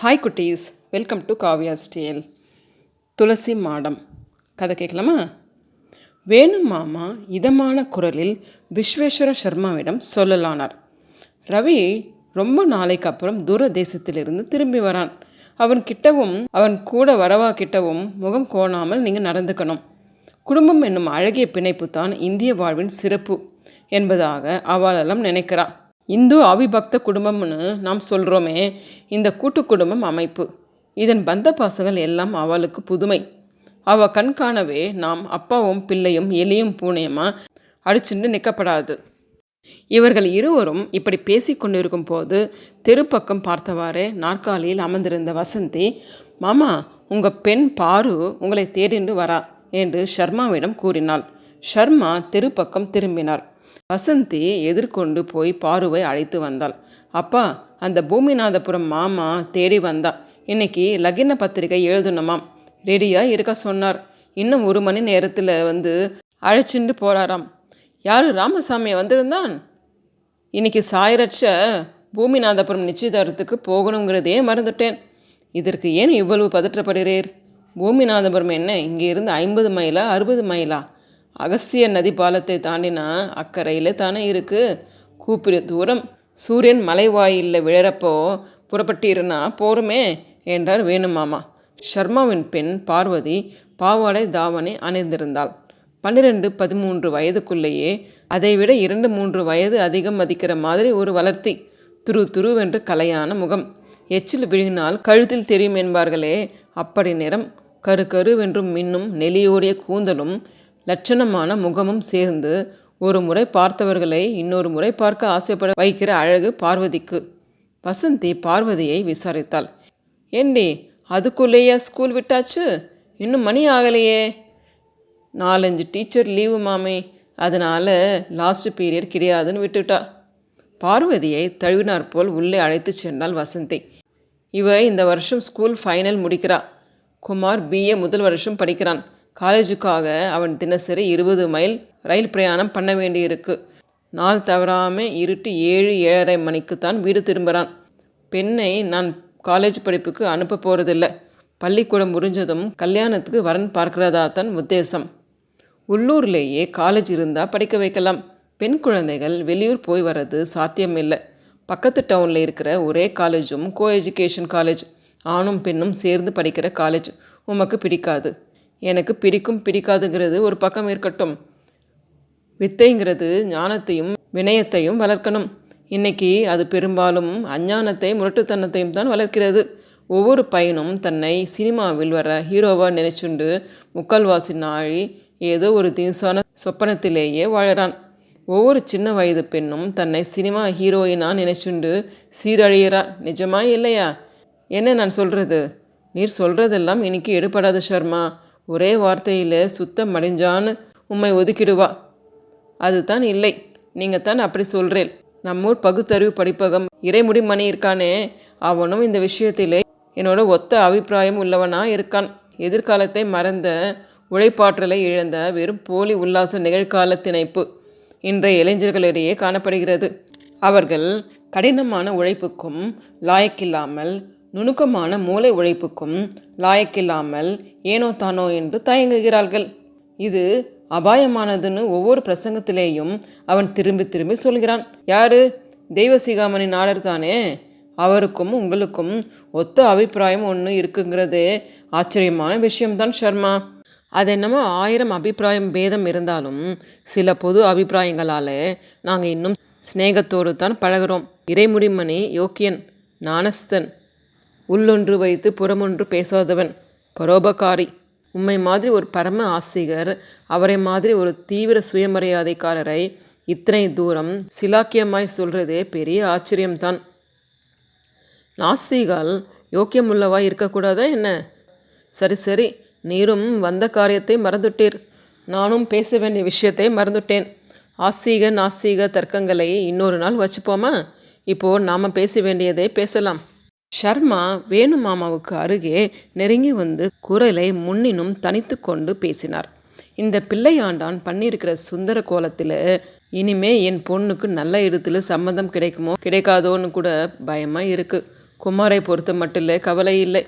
Hi குட்டீஸ். Welcome to Kavya stale துளசி மாடம். கதை கேட்கலாமா? வேணு மாமா இதமான குரலில் விஸ்வேஸ்வர சர்மாவிடம் சொல்லலானார். ரவி ரொம்ப நாளைக்கு அப்புறம் தூர தேசத்திலிருந்து திரும்பி வரான். அவன் கிட்டவும் அவன் கூட வரவா கிட்டவும் முகம் கோணாமல் நீங்கள் நடந்துக்கணும். குடும்பம் என்னும் அழகிய பிணைப்பு தான் இந்திய வாழ்வின் சிறப்பு என்பதாக அவளெல்லாம் நினைக்கிறாள் இந்து அவிபக்த குடும்பம்னு நாம் சொல்கிறோமே இந்த கூட்டு குடும்பம் அமைப்பு. இதன் பந்த பாசங்கள் எல்லாம் அவளுக்கு புதுமை. அவ கண்காணவே நாம் அப்பாவும் பிள்ளையும் எலியும் பூனையுமா அடிச்சுட்டு நிற்கப்படாது இவர்கள் இருவரும் இப்படி பேசிக்கொண்டிருக்கும் போது தெருப்பக்கம் பார்த்தவாறே நாற்காலியில் அமர்ந்திருந்த வசந்தி மாமா உங்கள் பெண் பாரு உங்களை தேடிண்டு வரா என்று ஷர்மாவிடம் கூறினாள். ஷர்மா தெருப்பக்கம் திரும்பினார் வசந்தி எதிர்கொண்டு போய் பாருவை அழைத்து வந்தாள். அப்பா அந்த பூமிநாதபுரம் மாமா தேடி வந்தா. இன்னைக்கு லகின பத்திரிகை எழுதணுமாம். ரெடியாக இருக்க சொன்னார். இன்னும் ஒரு மணி நேரத்தில் வந்து அழைச்சிண்டு போகிறாராம் யார் ராமசாமி வந்திருந்தான்? இன்னைக்கு சாயரட்ச பூமிநாதபுரம் நிச்சயதாரத்துக்கு போகணுங்கிறதே மறந்துட்டேன். இதற்கு ஏன் இவ்வளவு பதற்றப்படுகிறீர்? பூமிநாதபுரம் என்ன இங்கே இருந்து ஐம்பது மைலா அறுபது மைலா? அகஸ்திய நதி பாலத்தை தாண்டினா அக்கறையில் தானே இருக்கு? கூப்பிடு தூரம். சூரியன் மலைவாயிலில் விழறப்போ புறப்பட்டிருனா போருமே என்றார் வேணுமாமா. ஷர்மாவின் பெண் பார்வதி பாவாடை தாவணி அணிந்திருந்தாள். பன்னிரெண்டு பதிமூன்று வயதுக்குள்ளேயே அதைவிட இரண்டு மூன்று வயது அதிகம் மதிக்கிற மாதிரி ஒரு வளர்த்தி. துரு துருவென்று கலையான முகம். எச்சில் விழுங்கினால் கழுத்தில் தெரியும் என்பார்களே. அப்படி நிறம். கரு கருவென்றும் மின்னும் நெலியோடிய கூந்தலும் லட்சணமான முகமும் சேர்ந்து ஒரு முறை பார்த்தவர்களை இன்னொரு முறை பார்க்க ஆசைப்பட வைக்கிற அழகு பார்வதிக்கு. வசந்தி பார்வதியை விசாரித்தாள். ஏண்டி அதுக்குள்ளேயே ஸ்கூல் விட்டாச்சு? இன்னும் மணி ஆகலையே. நாலஞ்சு டீச்சர் லீவு மாமே. அதனால் லாஸ்ட் பீரியட் கிடையாதுன்னு விட்டுட்டா. பார்வதியை தழுவினார் போல் உள்ளே அழைத்து சென்றாள் வசந்தி. இவ இந்த வருஷம் ஸ்கூல் ஃபைனல் முடிக்கிறா. குமார் பிஏ முதல் வருஷம் படிக்கிறான். காலேஜுக்காக அவன் தினசரி இருபது மைல் ரயில் பிரயாணம் பண்ண வேண்டியிருக்கு. நாள் தவறாமல் இருட்டு ஏழு ஏழரை மணிக்கு தான் வீடு திரும்புகிறான் பெண்ணை நான் காலேஜ் படிப்புக்கு அனுப்ப போகிறதில்ல பள்ளிக்கூடம் முடிஞ்சதும் கல்யாணத்துக்கு வரன் பார்க்கிறதா தான் உத்தேசம். உள்ளூர்லேயே காலேஜ் இருந்தால் படிக்க வைக்கலாம். பெண் குழந்தைகள் வெளியூர் போய் வர்றது சாத்தியமில்லை. பக்கத்து டவுனில் இருக்கிற ஒரே காலேஜும் கோ எஜுகேஷன் காலேஜ். ஆணும் பெண்ணும் சேர்ந்து படிக்கிற காலேஜ். உமக்கு பிடிக்காது. எனக்கு பிடிக்கும் பிடிக்காதுங்கிறது ஒரு பக்கம் இருக்கட்டும். வித்தைங்கிறது ஞானத்தையும் வினயத்தையும் வளர்க்கணும். இன்னைக்கு அது பெரும்பாலும் அஞ்ஞானத்தை முரட்டுத்தனத்தையும் தான் வளர்க்கிறது. ஒவ்வொரு பையனும் தன்னை சினிமாவில் வர ஹீரோவாக நினைச்சுண்டு முக்கால்வாசி நாழி ஏதோ ஒரு தினசான சொப்பனத்திலேயே வாழறான். ஒவ்வொரு சின்ன வயது பெண்ணும் தன்னை சினிமா ஹீரோயினாக நினைச்சுண்டு சீரழியறா நிஜமா இல்லையா? என்ன நான் சொல்கிறது நீர் சொல்கிறதெல்லாம் இன்னைக்கு எடுபடாது ஷர்மா. ஒரே வார்த்தையில் சுத்தம் மடிஞ்சான்னு உம்மை ஒதுக்கிடுவா. அதுதான் இல்லை. நீங்கள் தான் அப்படி சொல்கிறேன் நம்மூர் பகுத்தறிவு படிப்பகம் இறைமுடி மணி இருக்கானே அவனும் இந்த விஷயத்திலே என்னோட ஒத்த அபிப்பிராயம் உள்ளவனாக இருக்கான். எதிர்காலத்தை மறந்த உழைப்பாற்றலை இழந்த வெறும் போலி உல்லாச நிகழ்கால திணைப்பு இன்றைய இளைஞர்களிடையே காணப்படுகிறது. அவர்கள் கடினமான உழைப்புக்கும் லாயக்கில்லாமல் நுணுக்கமான மூளை உழைப்புக்கும் லாயக்கில்லாமல் ஏனோ தானோ என்று தயங்குகிறார்கள். இது அபாயமானதுன்னு ஒவ்வொரு பிரசங்கத்திலேயும் அவன் திரும்பி திரும்பி சொல்கிறான். யாரு? தெய்வசிகாமணி நாடர் தானே? அவருக்கும் உங்களுக்கும் ஒத்த அபிப்பிராயம் ஒன்று இருக்குங்கிறது ஆச்சரியமான விஷயம்தான் ஷர்மா. அது என்னமோ ஆயிரம் அபிப்பிராயம் பேதம் இருந்தாலும் சில பொது அபிப்பிராயங்களால் நாங்கள் இன்னும் சிநேகத்தோடு தான் பழகிறோம். இறைமுடிமணி யோக்கியன் நாணஸ்தன் உள்ளொன்று வைத்து புறமொன்று பேசாதவன் பரோபகாரி. உம்மை மாதிரி ஒரு பரம ஆசிகர் அவரை மாதிரி ஒரு தீவிர சுயமரியாதைக்காரரை இத்தனை தூரம் சிலாக்கியமாய் சொல்கிறதே பெரிய ஆச்சரியம்தான். நாஸ்திகால் யோக்கியமுள்ளவாய் இருக்கக்கூடாதா என்ன? சரி சரி நீரும் வந்த காரியத்தை மறந்துட்டீர். நானும் பேச வேண்டிய விஷயத்தை மறந்துட்டேன். ஆஸ்தீக நாஸ்தீக தர்க்கங்களை இன்னொரு நாள் வச்சுப்போமா? இப்போது நாம் பேச வேண்டியதை பேசலாம். ஷர்மா வேணு மாமாவுக்கு அருகே நெருங்கி வந்து குரலை முன்னினும் தனித்து கொண்டு பேசினார். இந்த பிள்ளையாண்டான் பண்ணியிருக்கிற சுந்தர கோலத்தில் இனிமே என் பொண்ணுக்கு நல்ல இடத்துல சம்மந்தம் கிடைக்குமோ கிடைக்காதோன்னு கூட பயமாக இருக்குது குமாரை பொறுத்த மட்டும் இல்லை கவலை இல்லை.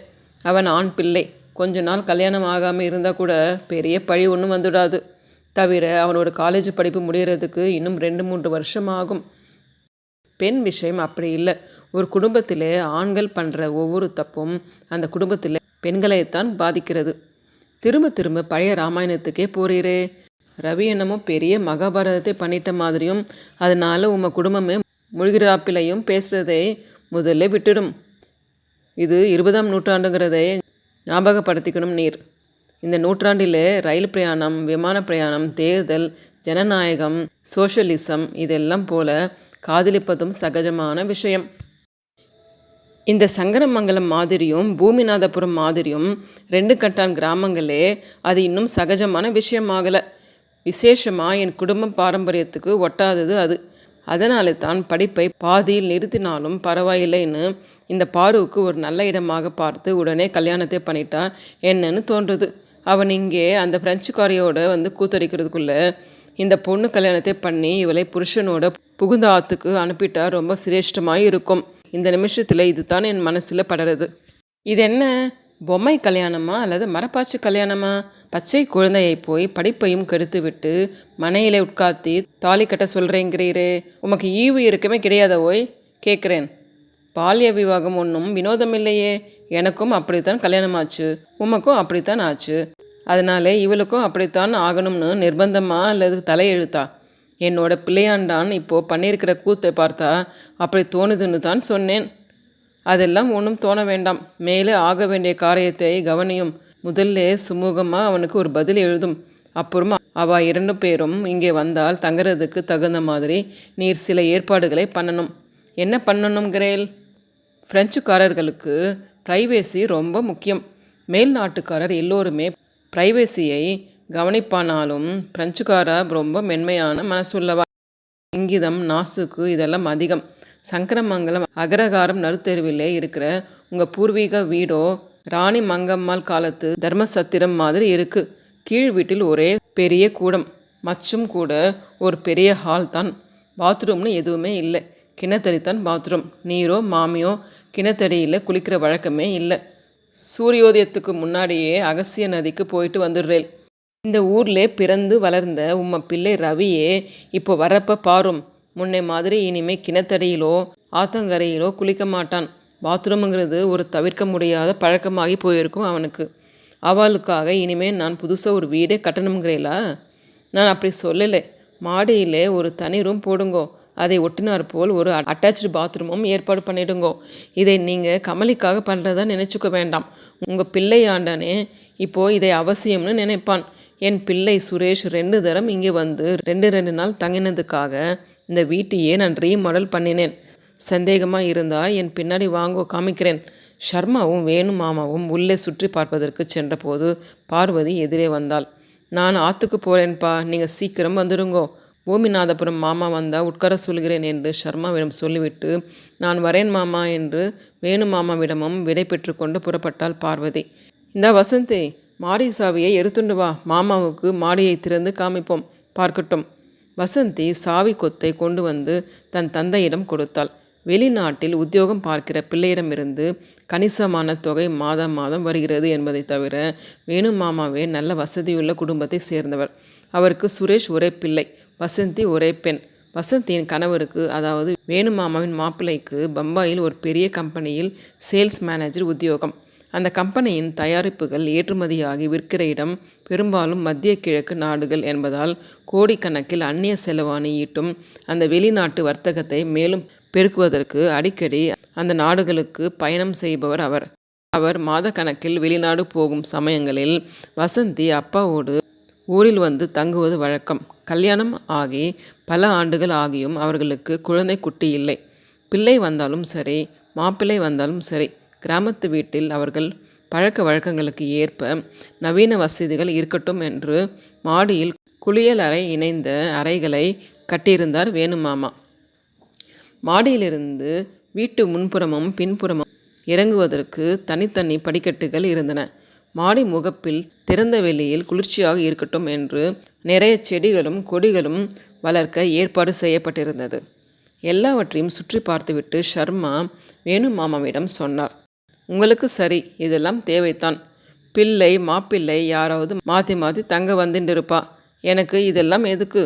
அவன் ஆண் பிள்ளை. கொஞ்ச நாள் கல்யாணம் ஆகாமல் இருந்தால் கூட பெரிய பழி ஒன்றும் வந்துடாது. தவிர அவனோட காலேஜ் படிப்பு முடிகிறதுக்கு இன்னும் ரெண்டு மூன்று வருஷம் ஆகும். பெண் விஷயம் அப்படி இல்லை. ஒரு குடும்பத்தில் ஆண்கள் பண்ணுற ஒவ்வொரு தப்பும் அந்த குடும்பத்தில் பெண்களைத்தான் பாதிக்கிறது. திரும்ப திரும்ப பழைய ராமாயணத்துக்கே போறீரே. ரவி என்னமோ பெரிய மகாபாரதத்தை பண்ணிட்ட மாதிரியும் அதனால உங்கள் குடும்பமே முழுகிறாப்பிலையும் பேசுகிறதை முதல்ல விட்டுடும். இது இருபதாம் நூற்றாண்டுங்கிறதை ஞாபகப்படுத்திக்கணும் நீர். இந்த நூற்றாண்டில் ரயில் பிரயாணம் விமான பிரயாணம் தேர்தல் ஜனநாயகம் சோஷலிசம் இதெல்லாம் போல காதலிப்பதும் சகஜமான விஷயம். இந்த சங்கரமங்கலம் மாதிரியும் பூமிநாதபுரம் மாதிரியும் ரெண்டு கட்டான் கிராமங்களே அது இன்னும் சகஜமான விஷயமாகலை. விசேஷமாக என் குடும்ப பாரம்பரியத்துக்கு ஒட்டாதது அது. அதனால தான் படிப்பை பாதியில் நிறுத்தினாலும் பரவாயில்லைன்னு இந்த பாருவுக்கு ஒரு நல்ல இடமாக பார்த்து உடனே கல்யாணத்தை பண்ணிட்டா என்னன்னு தோன்றுது. அவன் இங்கே அந்த பிரெஞ்சுக்காரியோட வந்து கூத்தடிக்கிறதுக்குள்ளே இந்த பொண்ணு கல்யாணத்தை பண்ணி இவளை புருஷனோட புகுந்த ஆத்துக்கு அனுப்பிட்டா ரொம்ப சிரேஷ்டமாக இருக்கும் இந்த நிமிஷத்தில் இது தான் என் மனசில் படுறது. இது என்ன பொம்மை கல்யாணமா அல்லது மரப்பாச்சி கல்யாணமா? பச்சை குழந்தையை போய் படிப்பையும் கெடுத்து விட்டு மனையில உட்காத்தி தாலி கட்ட சொல்கிறேங்கிறீரே உமக்கு ஈவு இருக்கவே கிடையாத ஓய்? கேட்குறேன் பால்ய விவாகம் ஒன்றும் வினோதம் இல்லையே. எனக்கும் அப்படித்தான் கல்யாணம் ஆச்சு. உமக்கும் அப்படித்தான் ஆச்சு. அதனால இவளுக்கும் அப்படித்தான் ஆகணும்னு நிர்பந்தமா அல்லது தலையெழுத்தா? என்னோட பிள்ளையாண்டான் இப்போது பண்ணியிருக்கிற கூத்தை பார்த்தா அப்படி தோணுதுன்னு தான் சொன்னேன். அதெல்லாம் ஒன்றும் தோண வேண்டாம். மேலே ஆக வேண்டிய காரியத்தை கவனியும். முதல்ல சுமூகமாக அவனுக்கு ஒரு பதில் எழுதும். அப்புறமா அவ இரண்டு பேரும் இங்கே வந்தால் தங்குறதுக்கு தகுந்த மாதிரி நீர் சில ஏற்பாடுகளை பண்ணணும். என்ன பண்ணணுங்கிறேல் ஃப்ரெஞ்சுக்காரர்களுக்கு ப்ரைவேசி ரொம்ப முக்கியம். மேல் நாட்டுக்காரர் எல்லோருமே ப்ரைவேசியை கவனிப்பானாலும் பிரெஞ்சுக்காரர் ரொம்ப மென்மையான மனசுள்ளவா? இங்கிதம் நாசுக்கு இதெல்லாம் அதிகம். சங்கரமங்கலம் அகரகாரம் நடுத்தெருவிலே இருக்கிற உங்கள் பூர்வீக வீடோ ராணி மங்கம்மாள் காலத்து தர்மசத்திரம் மாதிரி இருக்கு. கீழ் வீட்டில் ஒரே பெரிய கூடம். மச்சும் கூட ஒரு பெரிய ஹால் தான். பாத்ரூம்னு எதுவுமே இல்லை. கிணத்தடி தான் பாத்ரூம் நீரோ மாமியோ கிணத்தடியில் குளிக்கிற வழக்கமே இல்லை. சூரியோதயத்துக்கு முன்னாடியே அகசிய நதிக்கு போயிட்டு வந்துடுறேன் இந்த ஊர்லே பிறந்து வளர்ந்த உம்ம பிள்ளை ரவியே இப்போ வரப்ப பாரும். முன்னை மாதிரி இனிமே கிணத்தடியிலோ ஆத்தங்கரையிலோ குளிக்க மாட்டான். பாத்ரூமுங்கிறது ஒரு தவிர்க்க முடியாத பழக்கமாகி போயிருக்கும் அவனுக்கு. அவளுக்காக இனிமேல் நான் புதுசாக ஒரு வீடே கட்டணுங்கிறீங்களா நான் அப்படி சொல்லலை. மாடியில் ஒரு தனி ரூம் போடுங்கோ. அதை ஒட்டினார் போல் ஒரு அட்டாச்சு பாத்ரூமும் ஏற்பாடு பண்ணிடுங்கோ. இதை நீங்கள் கமலிக்காக பண்ணுறதா நினச்சிக்க வேண்டாம். உங்கள் பிள்ளையாண்டானே இப்போது இதை அவசியம்னு நினைப்பான். என் பிள்ளை சுரேஷ் ரெண்டு தரம் இங்கே வந்து ரெண்டு ரெண்டு நாள் தங்கினதுக்காக இந்த வீட்டையே நான் ரீமாடல் பண்ணினேன். சந்தேகமாக இருந்தால் என் பின்னாடி வாங்கோ காமிக்கிறேன். ஷர்மாவும் வேணு மாமாவும் உள்ளே சுற்றி பார்ப்பதற்கு சென்றபோது பார்வதி எதிரே வந்தாள். நான் ஆற்றுக்கு போகிறேன்ப்பா நீங்கள் சீக்கிரம் வந்துடுங்கோ பூமிநாதபுரம் மாமா வந்தால் உட்கார சொல்கிறேன் என்று ஷர்மாவிடம் சொல்லிவிட்டு நான் வரேன் மாமா என்று வேணு மாமாவிடமும் விடை பெற்றுக்கொண்டு புறப்பட்டாள் பார்வதி. இந்த வசந்தி மாடி சாவியை எடுத்துண்டு வா. மாமாவுக்கு மாடியை திறந்து காமிப்போம். பார்க்கட்டும். வசந்தி சாவி கொத்தை கொண்டு வந்து தன் தந்தையிடம் கொடுத்தாள். வெளிநாட்டில் உத்தியோகம் பார்க்கிற பிள்ளையிடமிருந்து கணிசமான தொகை மாதம் மாதம் வருகிறது என்பதை தவிர வேணு மாமாவே நல்ல வசதியுள்ள குடும்பத்தை சேர்ந்தவர். அவருக்கு சுரேஷ் ஒரே பிள்ளை வசந்தி ஒரே பெண். வசந்தியின் கணவருக்கு அதாவது வேணு மாமாவின் மாப்பிள்ளைக்கு பம்பாயில் ஒரு பெரிய கம்பெனியில் சேல்ஸ் மேனேஜர் உத்தியோகம். அந்த கம்பெனியின் தயாரிப்புகள் ஏற்றுமதியாகி விற்கிற இடம் பெரும்பாலும் மத்திய கிழக்கு நாடுகள் என்பதால் கோடிக்கணக்கில் அந்நிய செலவாணி ஈட்டும் அந்த வெளிநாட்டு வர்த்தகத்தை மேலும் பெருக்குவதற்கு அடிக்கடி அந்த நாடுகளுக்கு பயணம் செய்பவர் அவர். அவர் மாத கணக்கில் வெளிநாடு போகும் சமயங்களில் வசந்தி அப்பாவோடு ஊரில் வந்து தங்குவது வழக்கம். கல்யாணம் ஆகி பல ஆண்டுகள் ஆகியும் அவர்களுக்கு குழந்தை குட்டி இல்லை. பிள்ளை வந்தாலும் சரி மாப்பிள்ளை வந்தாலும் சரி கிராமத்து வீட்டில் அவர்கள் பழக்க வழக்கங்களுக்கு ஏற்ப நவீன வசதிகள் இருக்கட்டும் என்று மாடியில் குளியல் அறை இணைந்த அறைகளை கட்டியிருந்தார் வேணுமாமா. மாடியிலிருந்து வீட்டு முன்புறமும் பின்புறமும் இறங்குவதற்கு தனித்தனி படிக்கட்டுகள் இருந்தன. மாடி முகப்பில் திறந்த வெளியில் குளிர்ச்சியாக இருக்கட்டும் என்று நிறைய செடிகளும் கொடிகளும் வளர்க்க ஏற்பாடு செய்யப்பட்டிருந்தது. எல்லாவற்றையும் சுற்றி பார்த்துவிட்டு ஷர்மா வேணு மாமாவிடம் சொன்னார். உங்களுக்கு சரி இதெல்லாம் தேவைத்தான். பிள்ளை மாப்பிள்ளை யாராவது மாற்றி மாற்றி தங்க வந்துட்டு இருப்பா எனக்கு இதெல்லாம் எதுக்கு?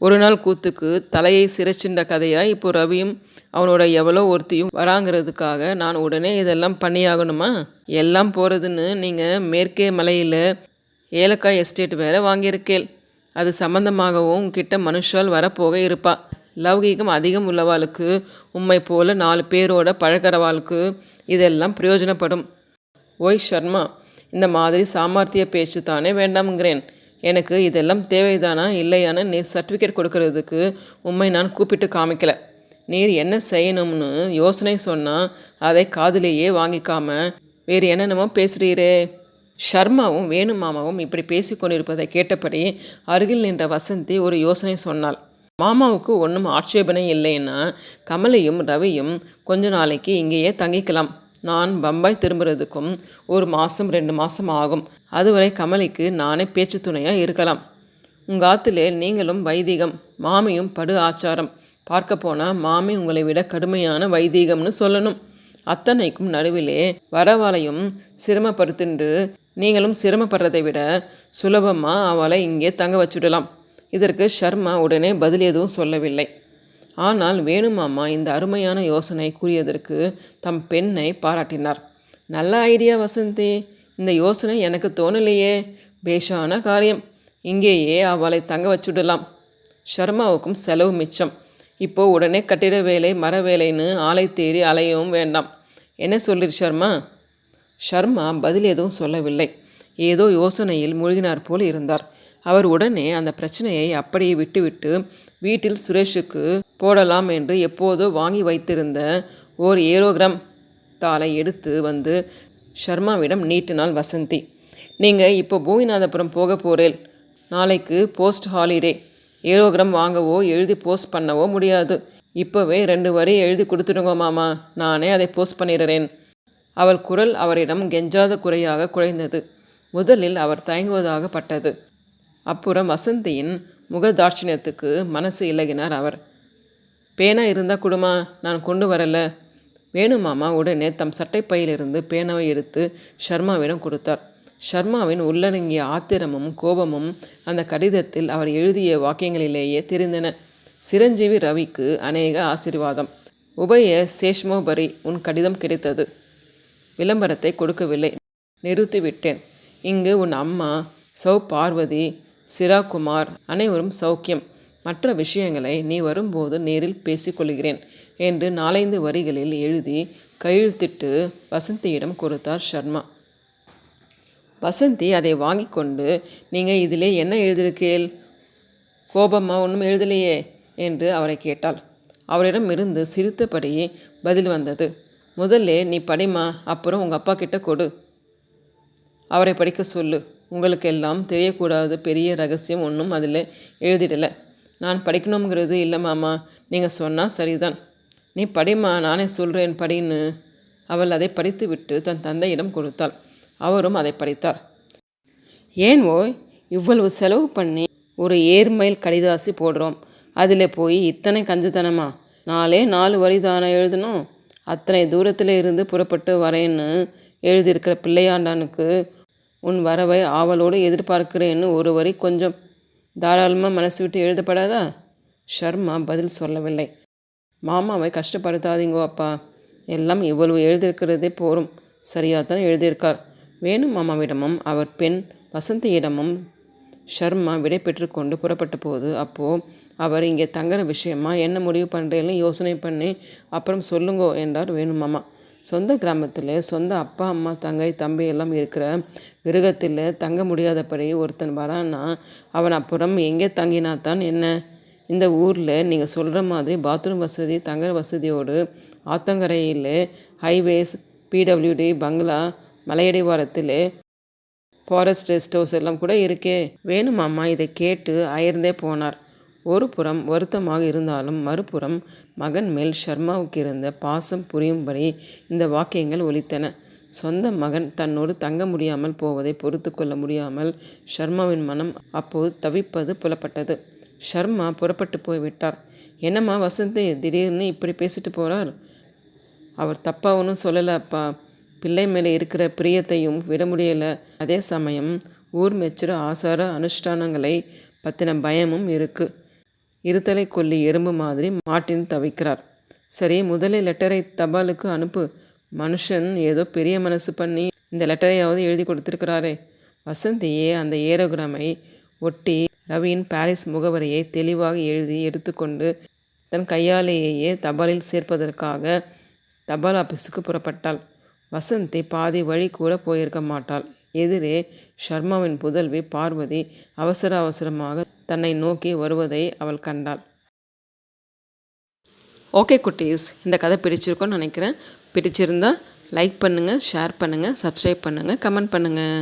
ஒரு நாள் கூத்துக்கு தலையை சிரைச்சின்ற கதையாக இப்போ ரவியும் அவனோட எவ்வளோ ஒருத்தியும் வராங்கிறதுக்காக நான் உடனே இதெல்லாம் பண்ணியாகணுமா? எல்லாம் போகிறதுன்னு நீங்கள் மேற்கே மலையில் ஏலக்காய் எஸ்டேட் வேற வாங்கியிருக்கேள். அது சம்பந்தமாகவும் கிட்ட மனுஷால் வரப்போக இருப்பா. லௌகீகம் அதிகம் உள்ளவாளுக்கு உண்மை போல் நாலு பேரோட பழகிறவாளுக்கு இதெல்லாம் பிரயோஜனப்படும். ஓய் ஷர்மா இந்த மாதிரி சாமர்த்திய பேச்சு தானே வேண்டாம்ங்கிறேன். எனக்கு இதெல்லாம் தேவைதானா? இல்லையான்னு நீர் சர்டிஃபிகேட் கொடுக்கறதுக்கு உண்மை நான் கூப்பிட்டு காமிக்கல. நீர் என்ன செய்யணும்னு யோசனை சொன்னால் அதை காதிலேயே வாங்கிக்காம வேறு என்னென்னமோ பேசுகிறீரே ஷர்மாவும் வேணுமாமாவும் இப்படி பேசிக்கொண்டிருப்பதை கேட்டபடி அருகில் நின்ற வசந்தி ஒரு யோசனை சொன்னாள். மாமாவுக்கு ஒன்றும் ஆட்சேபனை இல்லைன்னா கமலையும் ரவியும் கொஞ்ச நாளைக்கு இங்கேயே தங்கிக்கலாம். நான் பம்பாய் திரும்புறதுக்கும் ஒரு மாதம் ரெண்டு மாதம் ஆகும். அதுவரை கமலிக்கு நானே பேச்சு துணையாக இருக்கலாம். உங்கள் ஆற்றுல நீங்களும் வைதீகம் மாமியும் படு ஆச்சாரம். பார்க்க போனால் மாமி உங்களை விட கடுமையான வைதீகம்னு சொல்லணும். அத்தனைக்கும் நடுவிலே வரவாளையும் சிரமப்படுத்திண்டு நீங்களும் சிரமப்படுறதை விட சுலபமாக அவளை இங்கே தங்க வச்சுடலாம். இதற்கு ஷர்மா உடனே பதில் எதுவும் சொல்லவில்லை. ஆனால் வேணுமாமா இந்த அருமையான யோசனை கூறியதற்கு தம் பெண்ணை பாராட்டினார். நல்ல ஐடியா வசந்தி. இந்த யோசனை எனக்கு தோணலையே. பேஷான காரியம். இங்கேயே அவளை தங்க வச்சுடலாம். ஷர்மாவுக்கும் செலவு மிச்சம். இப்போ உடனே கட்டிட வேலை மர வேலைன்னு ஆளை தேடி அலையவும் வேண்டாம். என்ன சொல்லிரு ஷர்மா? ஷர்மா பதில் எதுவும் சொல்லவில்லை. ஏதோ யோசனையில் மூழ்கினார் போல் இருந்தார். அவர் உடனே அந்த பிரச்சனையை அப்படியே விட்டுவிட்டு வீட்டில் சுரேஷுக்கு போடலாம் என்று எப்போதோ வாங்கி வைத்திருந்த ஓர் ஏரோகிராம் தாளை எடுத்து வந்து ஷர்மாவிடம் நீட்டினாள் வசந்தி. நீங்கள் இப்போ பூமிநாதபுரம் போக போகிறேன் நாளைக்கு போஸ்ட் ஹாலிடே. ஏரோகிராம் வாங்கவோ எழுதி போஸ்ட் பண்ணவோ முடியாது. இப்போவே ரெண்டு வரி எழுதி கொடுத்துடுங்க மாமா. நானே அதை போஸ்ட் பண்ணிடுறேன். அவள் குரல் அவரிடம் கெஞ்சாத குறையாக குறைந்தது முதலில் அவர் தயங்குவதாக பட்டது. அப்புறம் வசந்தியின் முகதாட்சிணியத்துக்கு மனசு இலகினார் அவர். பேனா இருந்தால் கொடுமா நான் கொண்டு வரல. வேணுமாமா உடனே தம் சட்டைப்பையிலிருந்து பேனாவை எடுத்து ஷர்மாவிடம் கொடுத்தார். ஷர்மாவின் உள்ளடங்கிய ஆத்திரமும் கோபமும் அந்த கடிதத்தில் அவர் எழுதிய வாக்கியங்களிலேயே தெரிந்தன. சிரஞ்சீவி ரவிக்கு அநேக ஆசிர்வாதம். உபய சேஷ்மோபரி உன் கடிதம் கிடைத்தது. விளம்பரத்தை கொடுக்கவில்லை. நிறுத்திவிட்டேன். இங்கு உன் அம்மா சௌ பார்வதி சிராகுமார் அனைவரும் சௌக்கியம். மற்ற விஷயங்களை நீ வரும்போது நேரில் பேசிக்கொள்கிறேன் என்று நாலைந்து வரிகளில் எழுதி கையெழுத்திட்டு வசந்தியிடம் கொடுத்தார் ஷர்மா வசந்தி அதை வாங்கி கொண்டு நீங்கள் இதிலே என்ன எழுதியிருக்கீள்? கோபம்மா ஒன்றும் எழுதலையே? என்று அவரை கேட்டாள். அவரிடம் இருந்து சிரித்தபடி பதில் வந்தது. முதல்ல நீ படிமா அப்புறம் உங்கள் அப்பா கிட்ட கொடு. அவரை படிக்க சொல்லு. உங்களுக்கு எல்லாம் தெரியக்கூடாது. பெரிய ரகசியம் ஒன்றும் அதில் எழுதிடலை. நான் படிக்கணுங்கிறது இல்லை மாமா. நீங்கள் சொன்னால் சரிதான். நீ படிமா நானே சொல்கிறேன் படின்னு. அவள் அதை படித்து விட்டு தன் தந்தையிடம் கொடுத்தாள். அவரும் அதை படித்தார். ஏன் ஓய் இவ்வளவு செலவு பண்ணி ஒரு ஏர்மைல் கடிதாசி போடுறோம். அதில் போய் இத்தனை கஞ்சத்தனமா? நாலே நாலு வரி தானே எழுதணும் அத்தனை தூரத்தில் இருந்து புறப்பட்டு வரேன்னு எழுதியிருக்கிற பிள்ளையாண்டானுக்கு உன் வரவை ஆவலோடு எதிர்பார்க்கிறேன்னு ஒரு வரி கொஞ்சம் தாராளமாக மனசு விட்டு எழுதப்படாதா? ஷர்மா பதில் சொல்லவில்லை. மாமாவை கஷ்டப்படுத்தாதீங்கோ அப்பா. எல்லாம் இவ்வளவு எழுதியிருக்கிறதே போரும். சரியாக தான் எழுதியிருக்கார். வேணு மாமாவிடமும் அவர் பெண் வசந்தியிடமும் ஷர்மா விடை பெற்றுக்கொண்டு புறப்பட்ட போது அப்போது அவர் இங்கே தங்குற விஷயமா என்ன முடிவு பண்ணுறேன்னு யோசனை பண்ணி அப்புறம் சொல்லுங்கோ என்றார் வேணு மாமா. சொந்த கிராமத்தில் சொந்த அப்பா அம்மா தங்கை தம்பி எல்லாம் இருக்கிற கிரகத்தில் தங்க முடியாதபடி ஒருத்தன் வரான்னா அவன் அப்புறம் எங்கே தங்கினா தான் என்ன? இந்த ஊரில் நீங்கள் சொல்கிற மாதிரி பாத்ரூம் வசதி தங்குற வசதியோடு ஆத்தங்கரையில் ஹைவேஸ் பிடபிள்யூடி பங்களா மலையடிவாரத்தில் ஃபாரஸ்ட் ரெஸ்ட் ஹவுஸ் எல்லாம் கூட இருக்கே. வேணுமாம்மா இதை கேட்டு அயர்ந்தே போனார். ஒரு புறம் வருத்தமாக இருந்தாலும் மறுபுறம் மகன் மேல் ஷர்மாவுக்கு இருந்த பாசம் புரியும்படி இந்த வாக்கியங்கள் ஒலித்தன. சொந்த மகன் தன்னோடு தங்க முடியாமல் போவதை பொறுத்து கொள்ள முடியாமல் ஷர்மாவின் மனம் அப்போது தவிப்பது புலப்பட்டது. ஷர்மா புறப்பட்டு போய்விட்டார். என்னம்மா வசந்தி திடீர்னு இப்படி பேசிட்டு போகிறார் அவர் தப்பாக ஒன்றும் சொல்லலை அப்பா. பிள்ளை மேலே இருக்கிற பிரியத்தையும் விட முடியலை. அதே சமயம் ஊர் மெச்சுற ஆசார அனுஷ்டானங்களை பற்றின பயமும் இருக்குது இருத்தலை கொல்லி எறும்பு மாதிரி மாட்டின் தவிக்கிறார். சரி முதலில் லெட்டரை தபாலுக்கு அனுப்பு. மனுஷன் ஏதோ பெரிய மனசு பண்ணி இந்த லெட்டரையாவது எழுதி கொடுத்துருக்கிறாரே. வசந்தியே அந்த ஏரோகிராமை ஒட்டி ரவியின் பாரிஸ் முகவரியை தெளிவாக எழுதி எடுத்துக்கொண்டு தன் கையாலேயே தபாலில் சேர்ப்பதற்காக தபால் ஆபீஸுக்கு புறப்பட்டாள். வசந்தி பாதி வழி கூட போயிருக்க மாட்டாள். எதிரே ஷர்மாவின் புதல்வி பார்வதி அவசர அவசரமாக தன்னை நோக்கி வருவதை அவள் கண்டாள். ஓகே குட்டீஸ் இந்த கதை பிடிச்சிருக்கோன்னு நினைக்கிறேன். பிடிச்சிருந்தா லைக் பண்ணுங்கள் ஷேர் பண்ணுங்கள் சப்ஸ்கிரைப் பண்ணுங்கள் கமெண்ட் பண்ணுங்கள்